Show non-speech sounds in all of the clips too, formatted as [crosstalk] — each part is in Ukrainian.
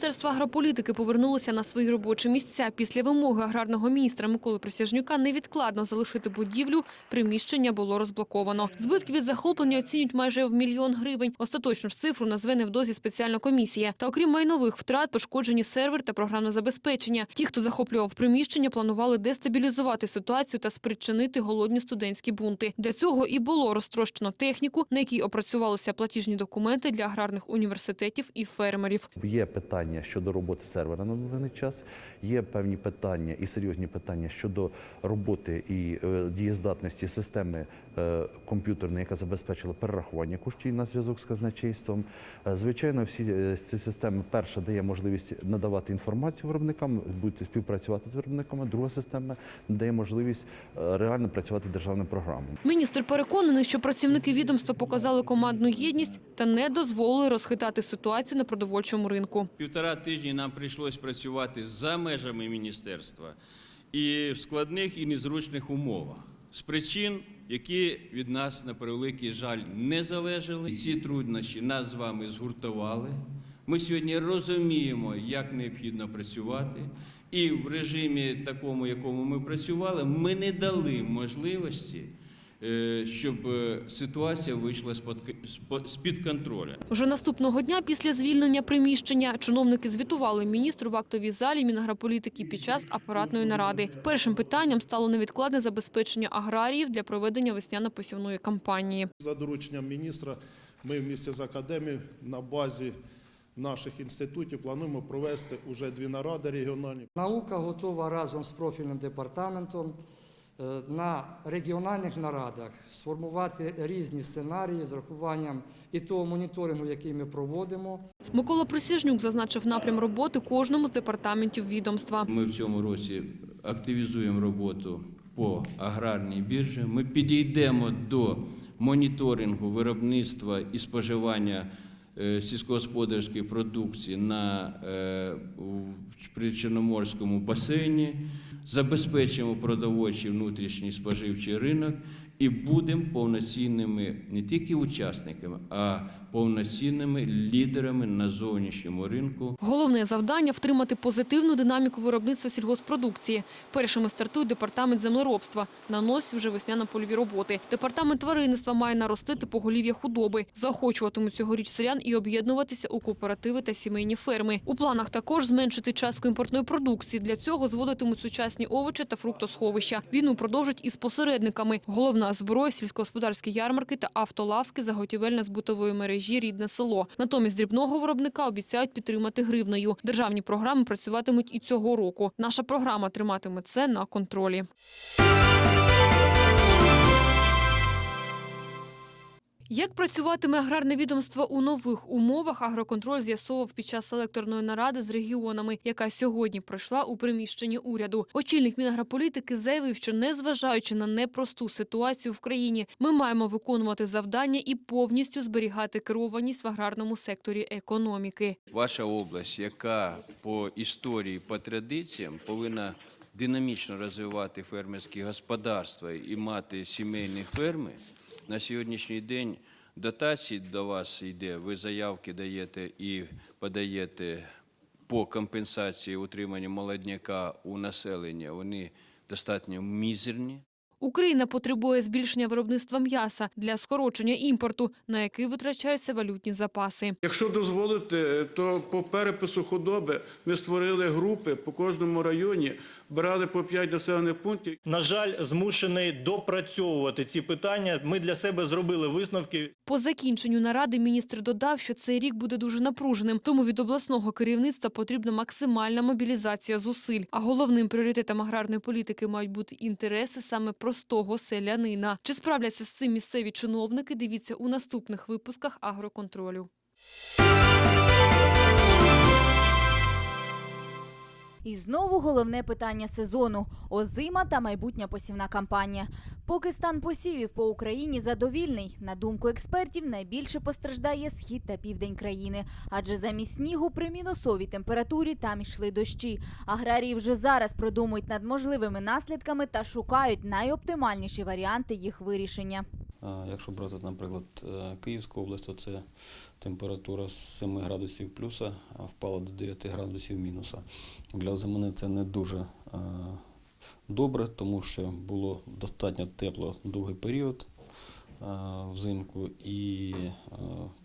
Міністерства агрополітики повернулися на свої робочі місця після вимоги аграрного міністра Миколи Присяжнюка невідкладно залишити будівлю. Приміщення було розблоковано. Збитки від захоплення оцінюють майже в мільйон гривень. Остаточну ж цифру назве невдовзі спеціальна комісія. Та окрім майнових втрат, пошкоджені сервер та програмне забезпечення. Ті, хто захоплював приміщення, планували дестабілізувати ситуацію та спричинити голодні студентські бунти. Для цього і було розтрощено техніку, на якій опрацювалися платіжні документи для аграрних університетів і фермерів. Є питання щодо роботи сервера на даний час, є певні питання і серйозні питання щодо роботи і е, дієздатності системи е, комп'ютерної, яка забезпечила перерахування коштів на зв'язок з казначейством. Е, Звичайно, всі е, ці системи перша дає можливість надавати інформацію виробникам, бути співпрацювати з виробниками. Друга система дає можливість реально працювати державним програмам. Міністр переконаний, що працівники відомства показали командну єдність та не дозволили розхитати ситуацію на продовольчому ринку. Півтора тижні нам прийшлось працювати за межами міністерства і в складних і незручних умовах з причин, які від нас на превеликий жаль не залежали. Ці труднощі нас з вами згуртували. Ми сьогодні розуміємо, як необхідно працювати, і в режимі такому, якому ми працювали, ми не дали можливості, щоб е, ситуація вийшла з-під з-під контролю. Вже наступного дня після звільнення приміщення чиновники звітували міністру в актовій залі Мінагрополітики під час апаратної наради. Першим питанням стало невідкладне забезпечення аграріїв для проведення весняно-посівної кампанії. За дорученням міністра ми в місті з академією на базі наших інститутів плануємо провести уже дві наради регіональні. Наука готова разом з профільним департаментом е, на регіональних нарадах сформувати різні сценарії з рахуванням і того моніторингу, який ми проводимо, Микола Присяжнюк зазначив напрям роботи кожному з департаментів відомства. Ми в цьому році активізуємо роботу по аграрній біржі. Ми підійдемо до моніторингу виробництва і споживання е, сільськогосподарської продукції на е, при Чорноморському басейні, забезпечимо продовольчий внутрішній споживчий ринок і будемо повноцінними не тільки учасниками, а повноцінними лідерами на зовнішньому ринку. Головне завдання – втримати позитивну динаміку виробництва сільгоспродукції. Першими стартує департамент землеробства. Наносять вже весняно-польові роботи. Департамент тваринництва має наростити поголів'я худоби. Заохочуватимуть цьогоріч селян і об'єднуватися у кооперативи та сімейні ферми. У планах також зменшити частку імпортної продукції. Для цього зводитимуть сучасні овочі та фруктосховища. Війну продовжать із посередниками. Головна зброя – сільськогосподарські ярмарки та автолавки заготівельно-збутової мережі «Рідне село». Натомість дрібного виробника обіцяють підтримати гривнею. Державні програми працюватимуть і цього року. Наша програма триматиме це на контролі. Як працюватиме аграрне відомство у нових умовах, агроконтроль з'ясовував під час селекторної наради з регіонами, яка сьогодні пройшла у приміщенні уряду. Очільник Мінагрополітики заявив, що незважаючи на непросту ситуацію в країні, ми маємо виконувати завдання і повністю зберігати керованість в аграрному секторі економіки. Ваша область, яка по історії, по традиціям повинна динамічно розвивати фермерські господарства і мати сімейні ферми, на сьогоднішній день дотації до вас йде, ви заявки даєте і подаєте по компенсації утримання молодняка у населення, вони достатньо мізерні. Україна потребує збільшення виробництва м'яса для скорочення імпорту, на який витрачаються валютні запаси. Якщо дозволите, то по перепису худоби ми створили групи по кожному районі, брали по 5 населених пунктів. на жаль, змушений допрацьовувати ці питання. Ми для себе зробили висновки. По закінченню наради міністр додав, що цей рік буде дуже напруженим, тому від обласного керівництва потрібна максимальна мобілізація зусиль. А головним пріоритетом аграрної політики мають бути інтереси саме простого селянина. Чи справляться з цим місцеві чиновники? Дивіться у наступних випусках агроконтролю. І знову головне питання сезону озима та майбутня посівна кампанія. Поки стан посівів по Україні задовільний, на думку експертів, найбільше постраждає схід та південь країни, адже замість снігу при мінусовій температурі там йшли дощі. Аграрії вже зараз продумують над можливими наслідками та шукають найоптимальніші варіанти їх вирішення. Якщо брати, наприклад, е, Київську область, то це температура з 7 градусів плюса впала до 9 градусів мінуса. Для озимини це не дуже е, добре, тому що було достатньо тепло довгий період е, взимку і е,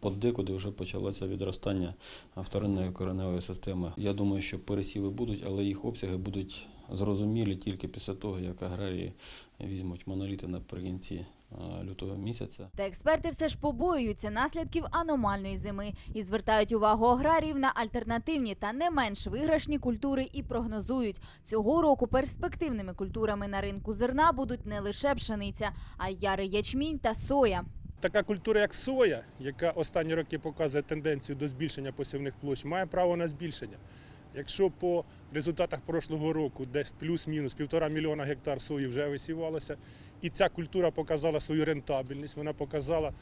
подекуди вже почалося відростання вторинної кореневої системи. Я думаю, що пересіви будуть, але їх обсяги будуть зрозумілі тільки після того, як аграрії візьмуть моноліти наприкінці лютого місяця. Та експерти все ж побоюються наслідків аномальної зими і звертають увагу аграріїв на альтернативні та не менш виграшні культури і прогнозують, цього року перспективними культурами на ринку зерна будуть не лише пшениця, а й ярий ячмінь та соя. Така культура, як соя, яка останні роки показує тенденцію до збільшення посівних площ, має право на збільшення. Якщо по результатах прошлого року десь плюс-мінус півтора мільйона гектар сої вже висівалося, і ця культура показала свою рентабельність, вона показала,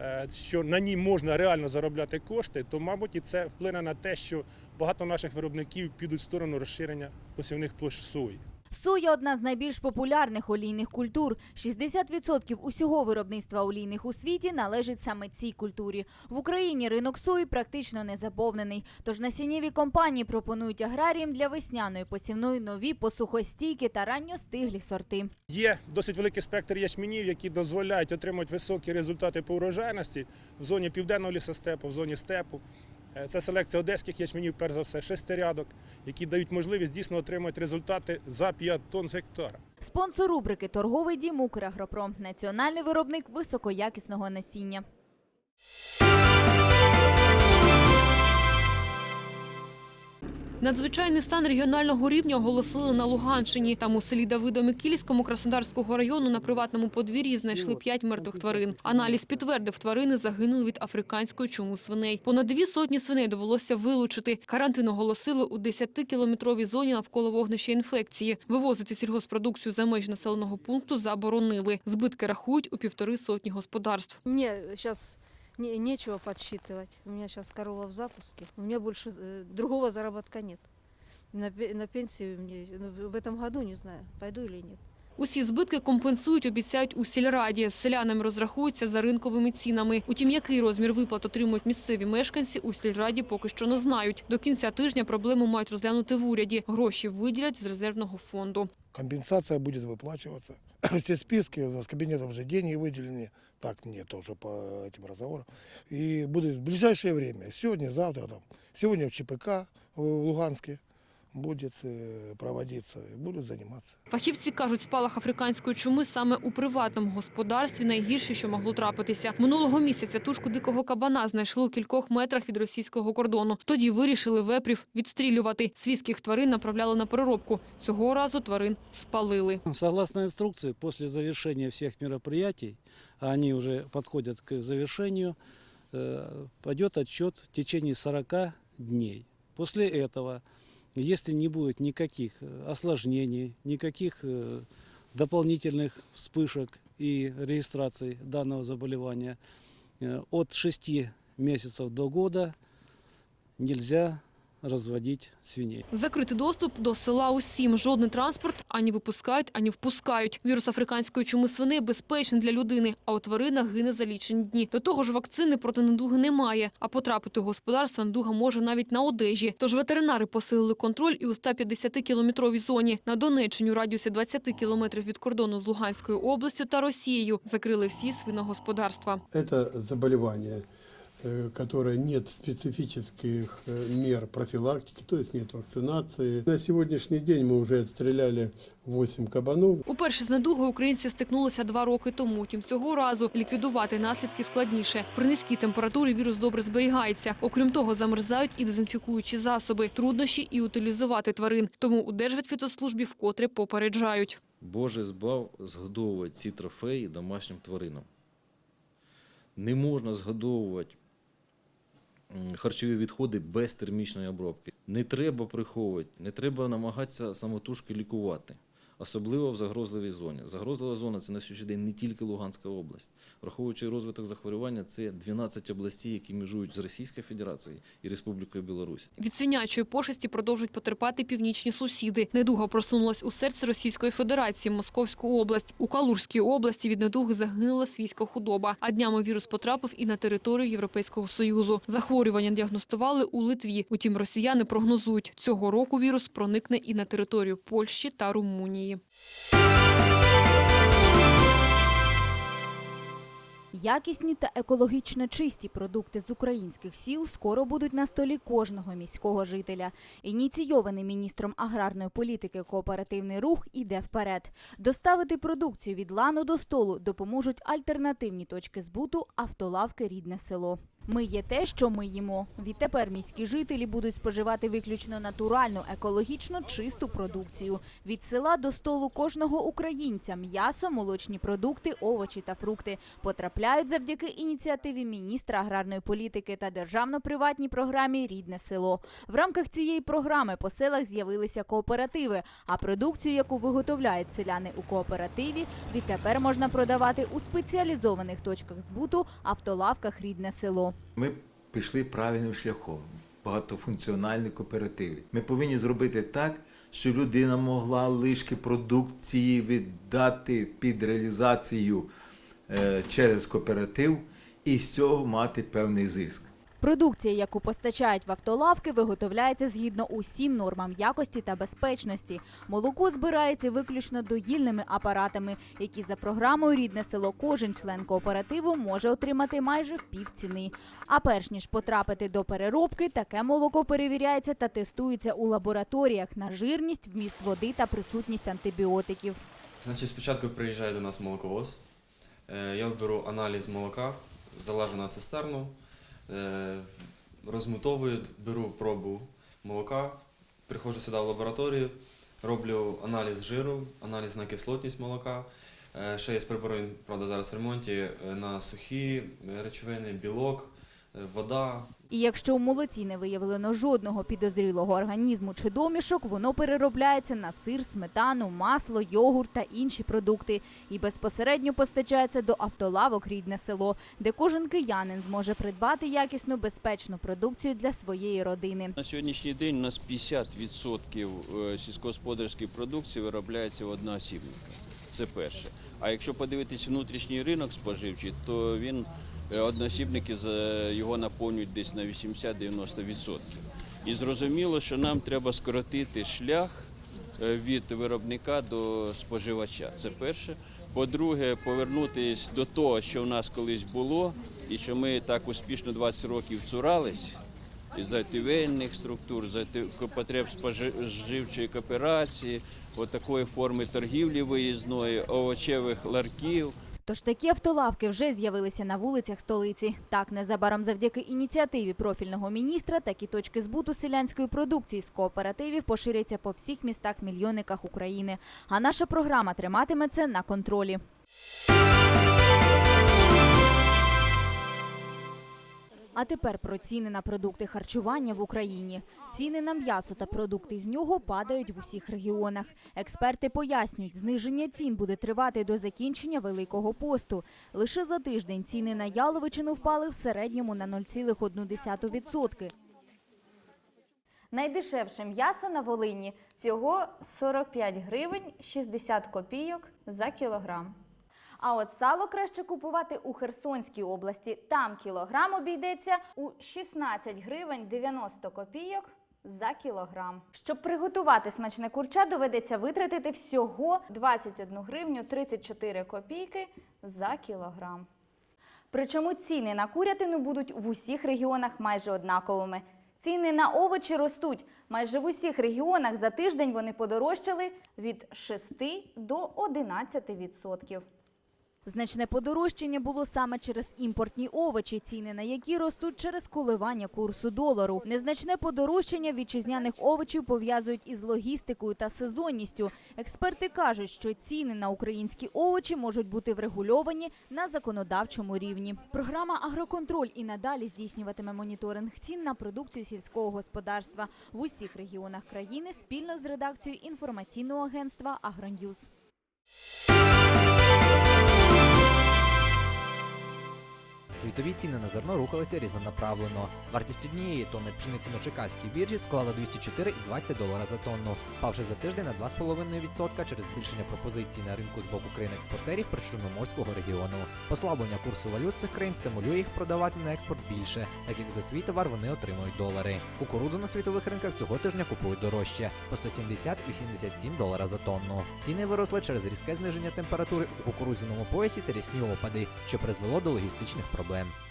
е, що на ній можна реально заробляти кошти, то, мабуть, і це вплине на те, що багато наших виробників підуть в сторону розширення посівних площ сої. Соя одна з найбільш популярних олійних культур. 60% усього виробництва олійних у світі належить саме цій культурі. В Україні ринок сої практично не заповнений. Тож насіннєві компанії пропонують аграріям для весняної посівної нові посухостійкі та ранньостиглі сорти. Є досить великий спектр ячменів, які дозволяють отримати високі результати по урожайності в зоні південного лісостепу, в зоні степу. Е, Це селекція одеських ячменів, перш за все, шестирядок, які дають можливість дійсно отримати результати за 5 тонн з гектара. Спонсор рубрики Торговий дім «Украгропром» – національний виробник високоякісного насіння. Надзвичайний стан регіонального рівня оголосили на Луганщині. Там у селі Давидо-Микільському Краснодарського району на приватному подвір'ї знайшли п'ять мертвих тварин. Аналіз підтвердив, тварини загинули від африканської чуму свиней. Понад дві сотні свиней довелося вилучити. Карантин оголосили у 10-кілометровій зоні навколо вогнища інфекції. Вивозити сільгоспродукцію за межі населеного пункту заборонили. Збитки рахують у півтори сотні господарств. Мне сейчас не, нечего подсчитывать. У меня сейчас корова в запуске. У меня больше э, другого заработка нет. На, пе- на пенсию мне ну, в этом году не знаю, пойду или нет. Усі збитки компенсують, обіцяють у сільраді. З селянами розрахуються за ринковими цінами. Утім, який розмір виплат отримують місцеві мешканці, у сільраді поки що не знають. До кінця тижня проблему мають розглянути в уряді. Гроші виділять з резервного фонду. Компенсация будет выплачиваться. [coughs] Все списки, у нас кабинетом уже деньги выделены. Так нет уже по этим разговорам. И будет в ближайшее время, сегодня, завтра, там, сегодня в ЧПК в Луганске будет э, проводиться, и будут заниматься. Фахівці кажуть, спалах африканської чуми саме у приватному господарстві найгірше, що могло трапитися. Минулого місяця тушку дикого кабана знайшли у кількох метрах від російського кордону. Тоді вирішили вепрів відстрілювати. Свійських тварин направляли на переробку. Цього разу тварин спалили. Согласно инструкции, после завершения всех мероприятий, а они уже подходят к завершению, э, пойдет отчет в течение 40 дней. После этого, если не будет никаких э, осложнений, никаких э, дополнительных вспышек и регистраций данного заболевания, э, от 6 месяцев до года нельзя разводить свиней. Закритий доступ до села усім. Жодний транспорт ані випускають, ані впускають. Вірус африканської чуми свини безпечний для людини, а у тваринах гине за лічені дні. До того ж, вакцини проти недуги немає, а потрапити у господарство недуга може навіть на одежі. Тож ветеринари посилили контроль і у 150-кілометровій зоні. На Донеччині у радіусі 20 кілометрів від кордону з Луганською областю та Росією закрили всі свиногосподарства. Это заболевание, э, которое нет специфических э, мер профилактики, то есть нет вакцинации. На сегодняшний день мы уже отстреляли 8 кабанов. Уперше з недугою українці стикнулися два роки тому. Тім цього разу ліквідувати наслідки складніше. При низькій температурі вірус добре зберігається. Окрім того, замерзають і дезінфікуючі засоби, труднощі і утилізувати тварин. Тому у Держветфітослужбі вкотре попереджають. Боже збав згодовувати ці трофеї домашнім тваринам. Не можна згодовувати м, харчові відходи без термічної обробки. Не треба приховувати, не треба намагатися самотужки лікувати. Особливо в загрозливій зоні. Загрозлива зона це на сьогоднішній день не тільки Луганська область. Враховуючи розвиток захворювання, це 12 областей, які межують з Російською Федерацією і Республікою Білорусь. Від свинячої пошесті продовжують потерпати північні сусіди. Недуга просунулась у серце Російської Федерації, Московську область. У Калужській області від недуги загинула свійська худоба. А днями вірус потрапив і на територію Європейського Союзу. Захворювання діагностували у Литві. Утім, росіяни прогнозують, цього року вірус проникне і на територію Польщі та Румунії. Якісні та екологічно чисті продукти з українських сіл скоро будуть на столі кожного міського жителя. Ініційований міністром аграрної політики кооперативний рух іде вперед. Доставити продукцію від лану до столу допоможуть альтернативні точки збуту автолавки рідне село. Ми є те, що ми їмо. Відтепер міські жителі будуть споживати виключно натуральну, екологічно чисту продукцію. Від села до столу кожного українця м'ясо, молочні продукти, овочі та фрукти потрапляють завдяки ініціативі міністра аграрної політики та державно-приватній програмі Рідне село. В рамках цієї програми по селах з'явилися кооперативи, а продукцію, яку виготовляють селяни у кооперативі, відтепер можна продавати у спеціалізованих точках збуту, автолавках Рідне село. Ми пішли правильним шляхом, багатофункціональний кооператив. Ми повинні зробити так, що людина могла лишки продукції віддати під реалізацію е, через кооператив і з цього мати певний зиск. Продукція, яку постачають в автолавки, виготовляється згідно усім нормам якості та безпечності. Молоко збирається виключно доїльними апаратами, які за програмою Рідне село кожен член кооперативу може отримати майже в півціни. А перш ніж потрапити до переробки, таке молоко перевіряється та тестується у лабораторіях на жирність, вміст води та присутність антибіотиків. Значить, спочатку приїжджає до нас молоковоз. Е, Я беру аналіз молока, залажу на цистерну, розмутовую, беру пробу молока, приходжу сюди в лабораторію, роблю аналіз жиру, аналіз на кислотність молока. Е, Ще є з він, правда, зараз в ремонті, е, на сухі е, речовини, білок, е, вода, І якщо у молоці не виявлено жодного підозрілого організму чи домішок, воно переробляється на сир, сметану, масло, йогурт та інші продукти і безпосередньо постачається до автолавок рідне село, де кожен киянин зможе придбати якісну безпечну продукцію для своєї родини. На сьогоднішній день у нас 50% е, сільськогосподарської продукції виробляється в одноосібника. Це перше. А якщо подивитись внутрішній ринок споживчий, то він е, одноосібники його наповнюють десь на 80-90%. І зрозуміло, що нам треба скоротити шлях е, від виробника до споживача. Це перше. По-друге, повернутися до того, що в нас колись було, і що ми так успішно 20 років цурались і затівельних структур, потреб споживчої кооперації, от форми торгівлі виїзної, овочевих ларків. Тож такі автолавки вже з'явилися на вулицях столиці. Так, незабаром завдяки ініціативі профільного міністра такі точки збуту селянської продукції з кооперативів поширяться по всіх містах-мільйонниках України. А наша програма триматиме це на контролі. А тепер про ціни на продукти харчування в Україні. Ціни на м'ясо та продукти з нього падають в усіх регіонах. Експерти пояснюють, зниження цін буде тривати до закінчення Великого посту. Лише за тиждень ціни на яловичину впали в середньому на 0,1%. Найдешевше м'ясо на Волині всього 45 гривень 60 копійок за кілограм. А от сало краще купувати у Херсонській області. Там кілограм обійдеться у 16 гривень 90 копійок за кілограм. Щоб приготувати смачне курча, доведеться витратити всього 21 гривню 34 копійки за кілограм. Причому ціни на курятину будуть в усіх регіонах майже однаковими. Ціни на овочі ростуть. Майже в усіх регіонах за тиждень вони подорожчали від 6 до 11 відсотків. Значне подорожчання було саме через імпортні овочі, ціни на які ростуть через коливання курсу долару. Незначне подорожчання вітчизняних овочів пов'язують із логістикою та сезонністю. Експерти кажуть, що ціни на українські овочі можуть бути врегульовані на законодавчому рівні. Програма Агроконтроль і надалі здійснюватиме моніторинг цін на продукцію сільського господарства в усіх регіонах країни спільно з редакцією інформаційного агентства Агроньюз. Світові ціни на зерно рухалися різнонаправлено. Вартість однієї тонни пшениці на Чекаській біржі склала 204,20 долара за тонну, впавши за тиждень на 2,5% через збільшення пропозицій на ринку з боку країн-експортерів причорноморського регіону. Послаблення курсу валют цих країн стимулює їх продавати на експорт більше, так як за свій товар вони отримують долари. Кукурудзу на світових ринках цього тижня купують дорожче по 170 і 77 долара за тонну. Ціни виросли через різке зниження температури у кукурудзяному поясі та рісні опади, що призвело до логістичних проблем. problem.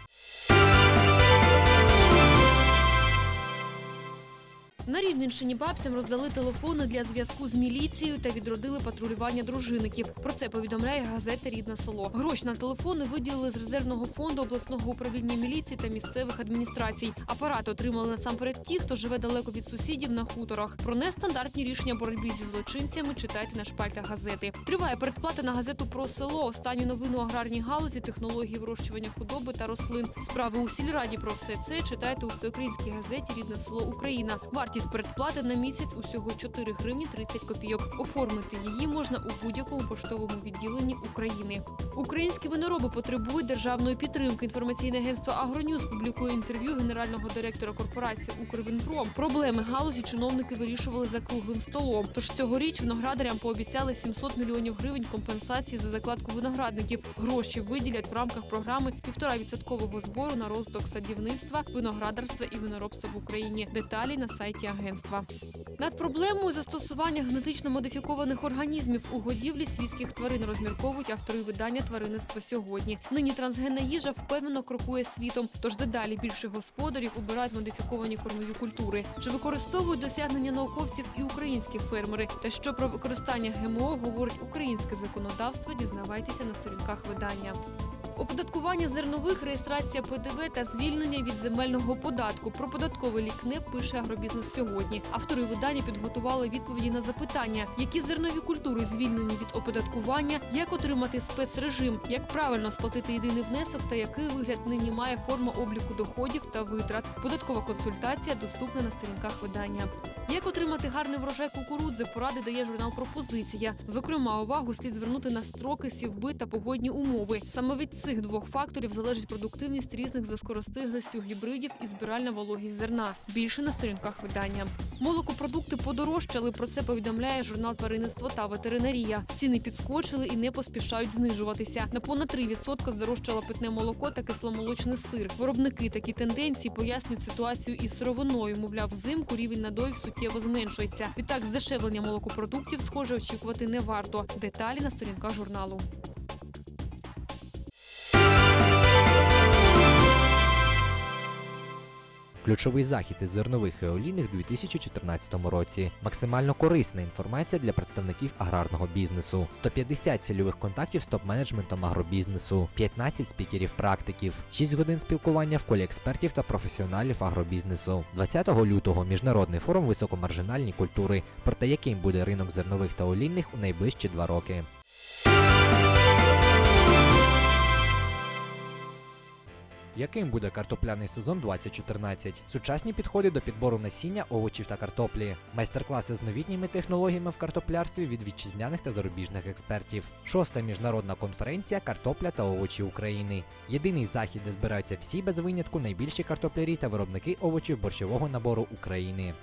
На Рівненщині бабцям роздали телефони для зв'язку з міліцією та відродили патрулювання дружинників. Про це повідомляє газета Рідне село. Гроші на телефони виділили з резервного фонду обласного управління міліції та місцевих адміністрацій. Апарат отримали насамперед ті, хто живе далеко від сусідів на хуторах. Про нестандартні рішення боротьби зі злочинцями читайте на шпальтах газети. Триває передплата на газету про село. Останні новини у аграрній галузі, технології вирощування худоби та рослин. Справи у сільраді про все це читайте у всеукраїнській газеті Рідне село Україна. Вартість передплати на місяць усього 4 гривні 30 копійок. Оформити її можна у будь-якому поштовому відділенні України. Українські винороби потребують державної підтримки. Інформаційне агентство Агроньюз публікує інтерв'ю генерального директора корпорації Укрвинпром. Проблеми галузі чиновники вирішували за круглим столом. Тож цьогоріч виноградарям пообіцяли 700 мільйонів гривень компенсації за закладку виноградників. Гроші виділять в рамках програми 1,5% збору на розвиток садівництва, виноградарства і виноробства в Україні. Деталі на сайті агентства. Над проблемою застосування генетично модифікованих організмів у годівлі свійських тварин розмірковують автори видання тваринництво сьогодні. Нині трансгенна їжа впевнено крокує світом, тож дедалі більше господарів обирають модифіковані кормові культури. Чи використовують досягнення науковців і українські фермери? Та що про використання ГМО говорить українське законодавство? Дізнавайтеся на сторінках видання. Оподаткування зернових, реєстрація ПДВ та звільнення від земельного податку. Про податковий лікне пише агробізнес сьогодні. Автори видання підготували відповіді на запитання, які зернові культури звільнені від оподаткування, як отримати спецрежим, як правильно сплатити єдиний внесок та який вигляд нині має форма обліку доходів та витрат. Податкова консультація доступна на сторінках видання. Як отримати гарний врожай кукурудзи, поради дає журнал Пропозиція. Зокрема, увагу слід звернути на строки, сівби та погодні умови. Саме від цих двох факторів залежить продуктивність різних за скоростиглістю гібридів і збиральна вологість зерна. Більше на сторінках видання. Молокопродукти подорожчали. Про це повідомляє журнал Тваринництво та ветеринарія. Ціни підскочили і не поспішають знижуватися. На понад 3% здорожчало питне молоко та кисломолочний сир. Виробники такі тенденції пояснюють ситуацію із сировиною. Мовляв, взимку рівень надоїв суттєво зменшується. Відтак, здешевлення молокопродуктів, схоже, очікувати не варто. Деталі на сторінках журналу. Ключовий захід із зернових і олійних у 2014 році. Максимально корисна інформація для представників аграрного бізнесу. 150 цільових контактів з топ-менеджментом агробізнесу, 15 спікерів-практиків, 6 годин спілкування в колі експертів та професіоналів агробізнесу. 20 лютого міжнародний форум високомаржинальні культури. Про те, яким буде ринок зернових та олійних у найближчі два роки. Яким буде картопляний сезон 2014? Сучасні підходи до підбору насіння, овочів та картоплі, майстер-класи з новітніми технологіями в картоплярстві від вітчизняних та зарубіжних експертів. Шоста міжнародна конференція Картопля та овочі України. Єдиний захід, де збираються всі без винятку найбільші картоплярі та виробники овочів борщового набору України.